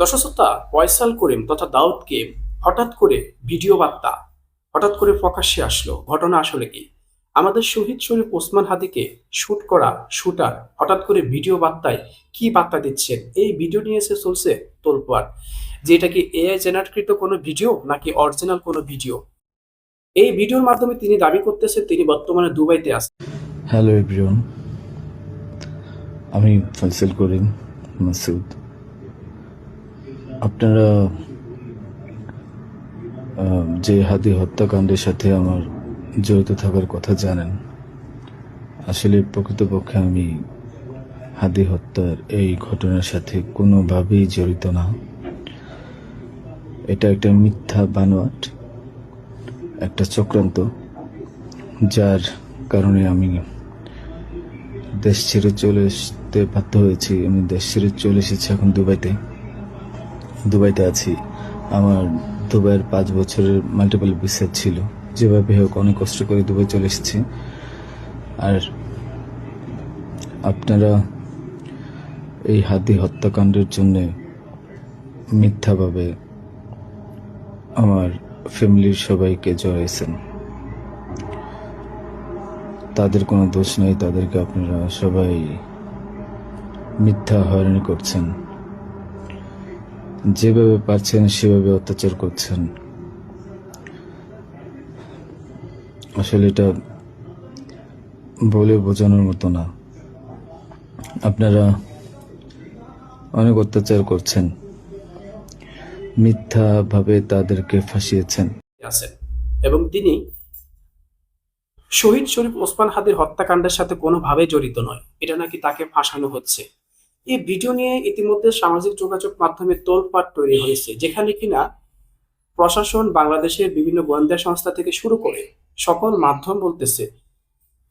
দর্শকতা ফয়সাল করিম তথা দাউদকে হঠাৎ করে ভিডিও বার্তা, হঠাৎ করে প্রকাশ্যে আসলো। ঘটনা আসলে কি? আমাদের শহীদ শরীফ ওসমান হাদিকে শুট করা শুটার হঠাৎ করে ভিডিও বার্তায় কি বার্তা দিচ্ছেন? এই ভিডিও নিয়ে এসে চলছে তোলপাড়। যে এটা কি এআই জেনারেটকৃত কোনো ভিডিও নাকি অরিজিনাল কোনো ভিডিও? এই ভিডিওর মাধ্যমে তিনি দাবি করতেছেন তিনি বর্তমানে দুবাইতে আছেন। হ্যালো এভরিওয়ান আমি ফয়সাল করিম, মাসুদ। আপনারা যে হাদি হত্যাকাণ্ডের সাথে আমার জড়িত থাকার কথা জানেন, আসলে প্রকৃতপক্ষে আমি হাদি হত্যার এই ঘটনার সাথে কোনোভাবেই জড়িত না। এটা একটা মিথ্যা বানোয়াট, একটা চক্রান্ত, যার কারণে আমি দেশ ছেড়ে চলে আসতে বাধ্য হয়েছি। আমি দেশ ছেড়ে চলে এসেছি এখন দুবাইতে। দুবাইতে আছি। আমার দুবাইয়ের পাঁচ বছরের মাল্টিপল ভিসা ছিল। যেভাবে হোক অনেক কষ্ট করে দুবাই চলে এসেছি। আর আপনারা এই হাতি হত্যাকাণ্ডের জন্য মিথ্যাভাবে আমার ফ্যামিলির সবাইকে জড়াইছেন। তাদের কোনো দোষ নেই, তাদেরকে আপনারা সবাই মিথ্যা হয়রানি করছেন। যেভাবে পারছেন, সেভাবে অত্যাচার করছেন। আসলে এটা বলে বোঝানোর মতো না। আপনারা অনেক অত্যাচার করছেন। মিথ্যাভাবে তাদেরকে ফাঁসিয়েছেন। এবং তিনি শহীদ শরীফ ওসমান হাদির হত্যাকাণ্ডের সাথে কোনোভাবে জড়িত নয়। এটা নাকি তাকে ফাঁসানো হচ্ছে? এই ভিডিও নিয়ে ইতিমধ্যে সামাজিক যোগাযোগ মাধ্যমে তোলপাট তৈরি হয়েছে, যেখানে কিনা প্রশাসন বাংলাদেশের বিভিন্ন গোয়েন্দা সংস্থা থেকে শুরু করে সকল মাধ্যম বলতেছে,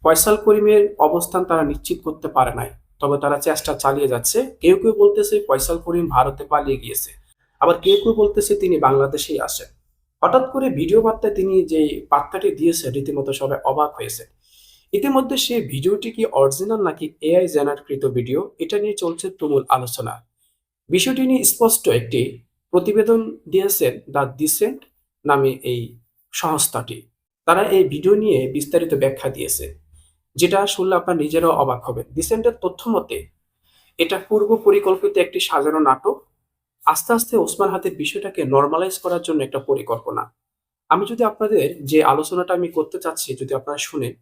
ফয়সাল করিমের অবস্থান তারা নিশ্চিত করতে পারে নাই, তবে তারা চেষ্টা চালিয়ে যাচ্ছে। কেউ কেউ বলতেছে ফয়সাল করিম ভারতে পালিয়ে গিয়েছে, আবার কেউ কেউ বলতেছে তিনি বাংলাদেশেই আসেন হঠাৎ করে ভিডিও বার্তায় তিনি যে বার্তাটি দিয়েছেন রীতিমতো সবাই অবাক হয়েছে। ইতিমধ্যে সেই ভিডিওটি কি অরিজিনাল নাকি এআই জেনারেটকৃত ভিডিও, এটা নিয়ে চলছে তুমুল আলোচনা। বিষয়টি নিয়ে স্পষ্ট একটি প্রতিবেদন দিয়েছেন দ্য ডিসেন্ট নামে এই সংস্থাটি। তারা এই ভিডিও নিয়ে বিস্তারিত ব্যাখ্যা দিয়েছে, যেটা শুনলে আপনার নিজেরাও অবাক হবেন। ডিসেন্টের তথ্য মতে, এটা পূর্ব পরিকল্পিত একটি সাজানো নাটক। আস্তে আস্তে ওসমান হাতের বিষয়টাকে নর্মালাইজ করার জন্য একটা পরিকল্পনা। আমি যদি আপনাদের যে আলোচনাটা আমি করতে চাচ্ছি, যদি আপনারা শুনেন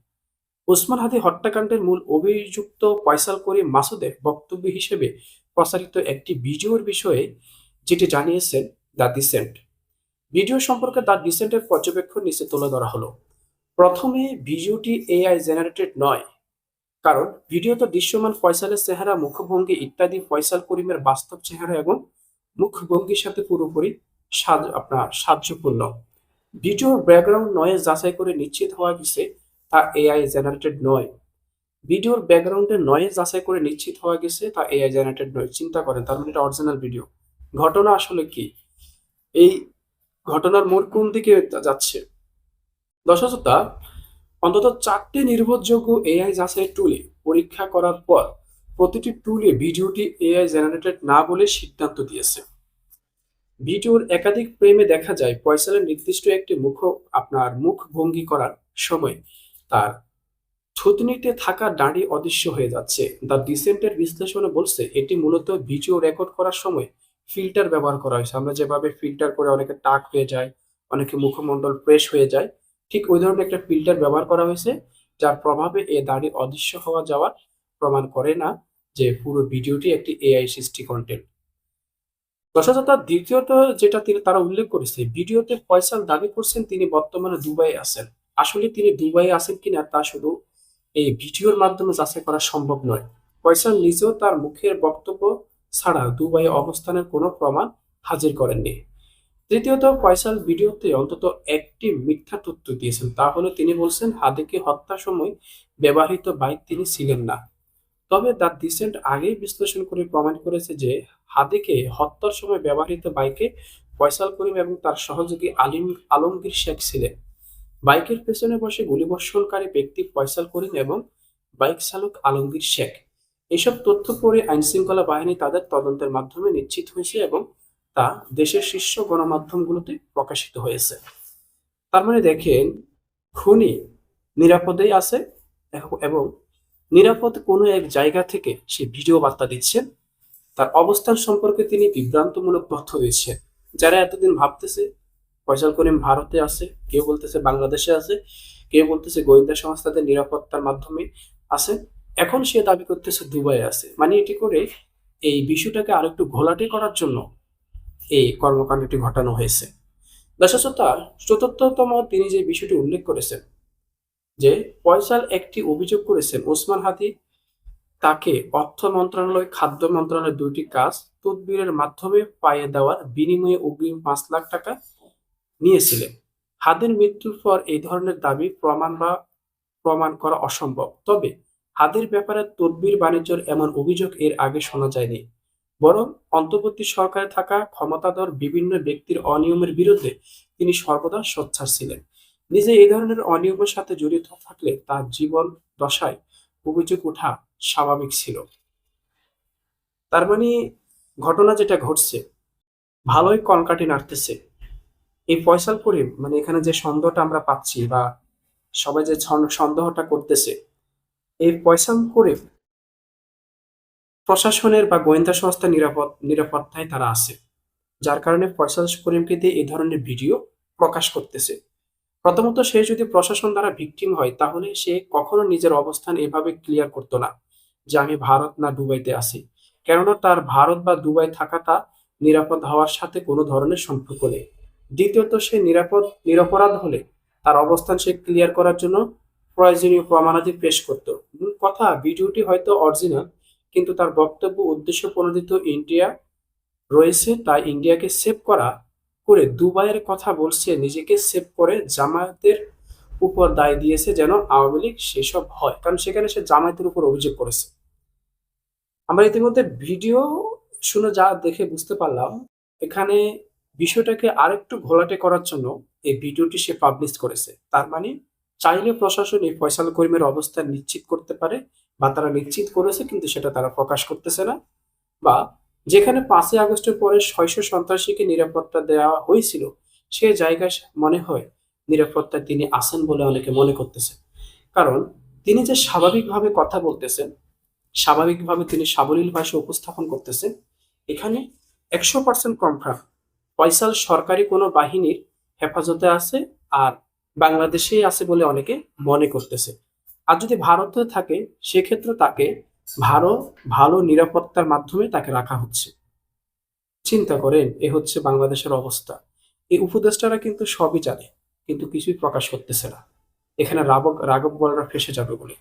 ওসমান হাদি হত্যাকাণ্ডের মূল অভিযুক্ত ফয়সাল করিম মাসুদের বক্তব্য হিসেবে প্রচারিত একটি ভিডিওর বিষয়ে যেটি জানিয়েছেন দ্য ডিসেন্ট। ভিডিও সম্পর্কে দ্য ডিসেন্টের পর্যবেক্ষণ নিচে তুলে ধরা হলো। প্রথমে ভিডিওটি এআই জেনারেটেড নয়, কারণ ভিডিওতে দৃশ্যমান ফয়সালের চেহারা, মুখভঙ্গি ইত্যাদি ফয়সাল করিমের বাস্তব চেহারা এবং মুখভঙ্গির সাথে পুরোপুরি আপনার সাহায্যপূর্ণ ভিডিওর ব্যাকগ্রাউন্ড নয়েজ যাচাই করে নিশ্চিত হওয়া গেছে তা এআই জেনারেটেড নয়। ভিডিওর ব্যাকগ্রাউন্ডে নয়েজ যাচাই করে নিশ্চিত হওয়া গেছে, তা এআই জেনারেটেড নয়। চিন্তা করেন, তার মানে এটা অরিজিনাল ভিডিও ঘটনা আসলে কি? এই ঘটনার মোড় কোন দিকে যাচ্ছে? দর্শকতা অন্তত চারটি নির্ভরযোগ্য এআই যাচাই টুলে পরীক্ষা করার পর প্রতিটি টুলে ভিডিওটি এআই জেনারেটেড না বলে সিদ্ধান্ত দিয়েছে। ভিডিওর একাধিক প্রেমে দেখা যায় ফয়সালের নির্দিষ্ট একটি মুখ আপনার মুখ ভঙ্গি করার সময় তার। থুতনিতে থাকা দাড়ি অদৃশ্য হয়ে যাচ্ছে। দ্য ডিসেন্টের বিশ্লেষণে বলছে, এটি মূলত ভিডিও রেকর্ড করার সময় ফিল্টার ব্যবহার করা হয়েছে আমরা যেভাবে ফিল্টার করে অনেকে টাক হয়ে যায়, অনেকে মুখমণ্ডল ফ্রেশ হয়ে যায়, ঠিক ওই ধরনের একটা ফিল্টার ব্যবহার করা হয়েছে, যার প্রভাবে এ দাড়ি অদৃশ্য হওয়া যাওয়ার প্রমাণ করে না যে পুরো ভিডিওটি একটি এআই সৃষ্টি কন্টেন্ট দর্শকতা দ্বিতীয়ত যেটা তিনি, তারা উল্লেখ করেছে, ভিডিওতে ফয়সাল দাবি করছেন তিনি বর্তমানে দুবাই আছেন। আসলে তিনি দুবাই আছেন কিনা তা শুধু এই ভিডিওর মাধ্যমে যাচাই করা সম্ভব নয়। ফয়সাল নিজেও তার মুখের বক্তব্য ছাড়া দুবাই অবস্থানের কোনো প্রমাণ হাজির করেননি। তৃতীয়ত, ফয়সাল ভিডিওতে অন্তত একটি মিথ্যা তথ্য দিয়েছেন। তা হলো, তিনি বলছেন, হাদিকে হত্যার সময় ব্যবহৃত বাইক তিনি ছিলেন না। তবে দ্য ডিসেন্ট আগেই বিশ্লেষণ করে প্রমাণ করেছে যে, হাদিকে হত্যার সময় ব্যবহৃত বাইকে ফয়সাল করিম এবং তার সহযোগী আলিম আলমগীর শেখ ছিলেন। বাইকের পেছনে বসে গুলিবর্ষণকারী ব্যক্তি ফয়সাল করিম এবং বাইক চালক আলমগীর শেখ। এসব তথ্য পরে আইনশৃঙ্খলা বাহিনী তাদের তদন্তের মাধ্যমে নিশ্চিত হয়েছে এবং তা দেশের শীর্ষ গণমাধ্যমগুলোতে প্রকাশিত হয়েছে। তার মানে দেখেন, খুনি নিরাপদেই আছে এবং নিরাপদ কোনো এক জায়গা থেকে সে ভিডিও বার্তা দিচ্ছেন। তার অবস্থান সম্পর্কে তিনি বিভ্রান্তমূলক তথ্য দিচ্ছেন, যারা এতদিন ভাবতেছে ফয়সাল করিম ভারতে আছে, কেউ বলতেছে বাংলাদেশে আছে, কেউ বলতেছে গোয়েন্দা সংস্থাদের নিরাপত্তার মাধ্যমে আছে। এখন সে দাবি করতেছে দুবাই আছে। মানে এটি করে এই বিষয়টাকে আরেকটু ঘোলাটে করার জন্য এই কর্মকাণ্ডটি ঘটানো হয়েছে। দশাশতা চতুর্থতম তিনি যে বিষয়টি উল্লেখ করেছেন, যে ফয়সাল একটি অভিযোগ করেছেন, ওসমান হাদি তাকে অর্থ মন্ত্রণালয়, খাদ্য মন্ত্রণালয়ের দুইটি কাজ, তদবিরের মাধ্যমে পাইয়ে দেওয়ার বিনিময়ে অগ্রিম পাঁচ লাখ টাকা নিয়েছিলেন। হাদের মৃত্যুর পর এই ধরনের দাবি প্রমাণ বা প্রমাণ করা অসম্ভব। তবে হাদের ব্যাপারে তদবির বাণিজ্যের এমন অভিযোগ এর আগে শোনা যায়নি। বরং অন্তর্বর্তী সরকারে থাকা ক্ষমতাধর বিভিন্ন ব্যক্তির অনিয়মের বিরুদ্ধে তিনি সর্বদা সোচ্চার ছিলেন। নিজে এই ধরনের অনিয়মের সাথে জড়িত থাকলে তার জীবন দশায় অভিযোগ ওঠা স্বাভাবিক ছিল। তার মানে ঘটনা যেটা ঘটছে, ভালোই কনকাটি নাড়তেছে। এই ফয়সাল করিম মানে এখানে যে সন্দেহটা আমরা পাচ্ছি বা সবাই যে সন্দেহটা করতেছে, এই ফয়সাল করিম প্রশাসনের বা গোয়েন্দা সংস্থা নিরাপদ, নিরাপত্তায় তারা আছে। যার কারণে ফয়সাল করিমকে দিয়ে এই ধরনের ভিডিও প্রকাশ করতেছে। প্রথমত সে যদি প্রশাসন দ্বারা ভিকটিম হয়, তাহলে সে কখনো নিজের অবস্থান এভাবে ক্লিয়ার করতো না যে আমি ভারত না দুবাইতে আছি। কেননা তার ভারত বা দুবাই থাকাটা নিরাপদ হওয়ার সাথে কোনো ধরনের সম্পর্ক নেই। দ্বিতীয়ত, সে নিরাপদ, নিরপরাধ হলে তার অবস্থান সে ক্লিয়ার করার জন্য প্রয়োজনীয় প্রমাণাদি পেশ করত। মূল কথা, ভিডিওটি হয়তো অরিজিনাল কিন্তু তার বক্তব্য, উদ্দেশ্য প্রণোদিত ইন্ডিয়া রয়েছে, তাই ইন্ডিয়াকে সেভ করা করে দুবাইয়ের কথা বলছে, নিজেকে সেভ করে জামায়াতের উপর দায় দিয়েছে যেন আওয়ামী লীগ সেসব হয়, কারণ সেখানে সে জামায়াতের উপর অভিযোগ করেছে। আমরা ইতিমধ্যে ভিডিও শুনে যা দেখে বুঝতে পারলাম, এখানে বিষয়টাকে আরেকটু ঘোলাটে করার জন্য এই ভিডিওটি সে পাবলিশ করেছে। তার মানে চাইলে প্রশাসন এই ফয়সাল করিমের অবস্থান নিশ্চিত করতে পারে বা তারা নিশ্চিত করেছে কিন্তু সেটা তারা প্রকাশ করতেছে না বা যেখানে পাঁচই আগস্টের পরে ছয়শো সন্ত্রাসীকে নিরাপত্তা দেওয়া হয়েছিল, সে জায়গায় মনে হয় নিরাপত্তায় তিনি আছেন বলে অনেকে মনে করতেছে কারণ তিনি যে স্বাভাবিকভাবে কথা বলতেছেন, স্বাভাবিকভাবে তিনি সাবলীল ভাষা উপস্থাপন করতেছেন, এখানে একশো পার্সেন্ট কনফার্ম ফয়সাল সরকারি কোনো বাহিনীর হেফাজতে আছে আর বাংলাদেশেই আছে বলে অনেকে মনে করতেছে। আর যদি ভারতে থাকে, সেক্ষেত্রে তাকে ভালো ভালো নিরাপত্তার মাধ্যমে তাকে রাখা হচ্ছে। চিন্তা করেন, এ হচ্ছে বাংলাদেশের অবস্থা। এই উপদেষ্টারা কিন্তু সবই জানে, কিন্তু কিছুই প্রকাশ করতেছে না। এখানে রাবক, রাঘব বলরা ফেসে যাবে বলে।